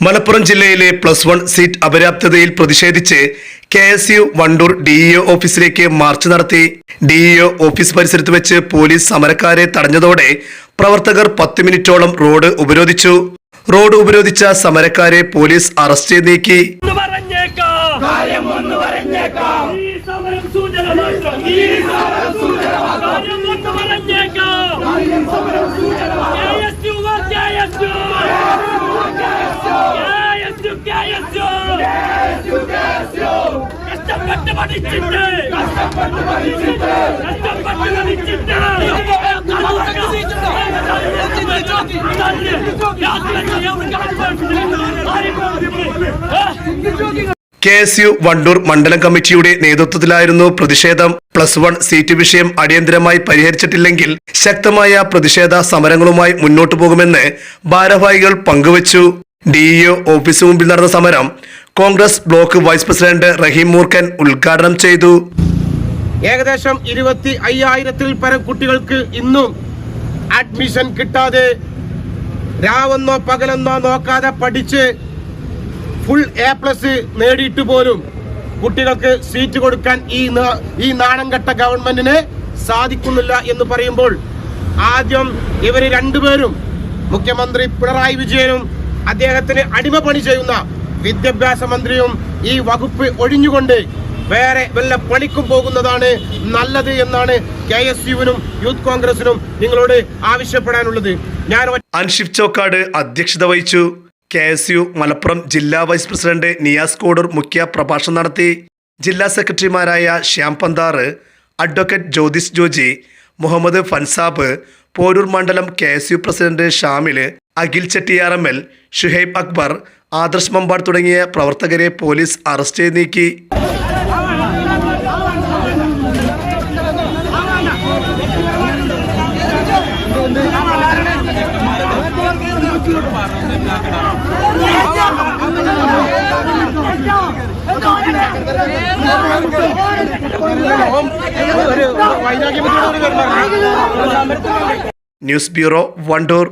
മലപ്പുറം ജില്ലയിലെ plus one seat അപര്യാപ്തതയിൽ പ്രതിഷേധിച്ച് K S U Wandoor DEO ഓഫീസിലേക്ക് മാർച്ച് നടത്തി. ഡിഇഒ ഓഫീസ് പരിസരത്ത് വെച്ച് പോലീസ് സമരക്കാരെ തടഞ്ഞതോടെ പ്രവർത്തകർ പത്ത് മിനിറ്റോളം റോഡ് ഉപരോധിച്ചു. റോഡ് ഉപരോധിച്ച സമരക്കാരെ പോലീസ് അറസ്റ്റ് ചെയ്ത് നീക്കി ഈ സമരം കഷ്ടപ്പെട്ട് കഷ്ടപ്പെട്ട് കഷ്ടപ്പെട്ട് കെ എസ് യു വണ്ടൂർ മണ്ഡലം കമ്മിറ്റിയുടെ നേതൃത്വത്തിലായിരുന്നു പ്രതിഷേധം. പ്ലസ് വൺ സീറ്റ് വിഷയം അടിയന്തരമായി പരിഹരിച്ചിട്ടില്ലെങ്കിൽ ശക്തമായ പ്രതിഷേധ സമരങ്ങളുമായി മുന്നോട്ടു പോകുമെന്ന് ഭാരവാഹികൾ പങ്കുവച്ചു. ഡിഇഒ ഓഫീസിന് മുമ്പിൽ നടന്ന സമരം Congress block vice president Rahim Moorkan ഉദ്ഘാടനം ചെയ്തു. ഏകദേശം ഇരുപത്തി അയ്യായിരത്തിൽ പരം കുട്ടികൾക്ക് ഇന്നും അഡ്മിഷൻ കിട്ടാതെ രാവെന്നോ പകലെന്നോ നോക്കാതെ പഠിച്ച് ഫുൾ എ പ്ലസ് നേടിയിട്ട് പോലും കുട്ടികൾക്ക് സീറ്റ് കൊടുക്കാൻ ഈ ഈ നാണംകെട്ട ഗവൺമെന്റിന് സാധിക്കുന്നില്ല എന്ന് പറയുമ്പോൾ ആദ്യം ഇവർ രണ്ടുപേരും മുഖ്യമന്ത്രി പിണറായി വിജയനും അദ്ദേഹത്തിന് അടിമപ്പണി ചെയ്യുന്ന വിദ്യാഭ്യാസ മന്ത്രിയും ഈ വകുപ്പ് ഒഴിഞ്ഞുകൊണ്ട് വേറെ വല്ല പണിക്കും പോകുന്നതാണ് നല്ലത് എന്നാണ് കെ എസ് യുവിനും യൂത്ത് കോൺഗ്രസിനും നിങ്ങളോട് ആവശ്യപ്പെടാനുള്ളത്. ഞാൻ അൻഷിപ് ചോക്കാട് അധ്യക്ഷത വഹിച്ചു. കെ എസ് യു മലപ്പുറം ജില്ലാ വൈസ് പ്രസിഡന്റ് നിയാസ് കോഡൂർ മുഖ്യ പ്രഭാഷണം നടത്തി. ജില്ലാ സെക്രട്ടറിമാരായ ശ്യാം പന്താറ് അഡ്വക്കേറ്റ് ജ്യോതിസ് ജോജി മുഹമ്മദ് ഫൻസാബ് പോരൂർ മണ്ഡലം K S U president Shamil Akhil Chettiyar M L Shuhaib Akbar Adarsh Mambad തുടങ്ങിയ പ്രവർത്തകരെ പോലീസ് അറസ്റ്റ് ചെയ്ത് നീക്കി. News bureau Wandoor.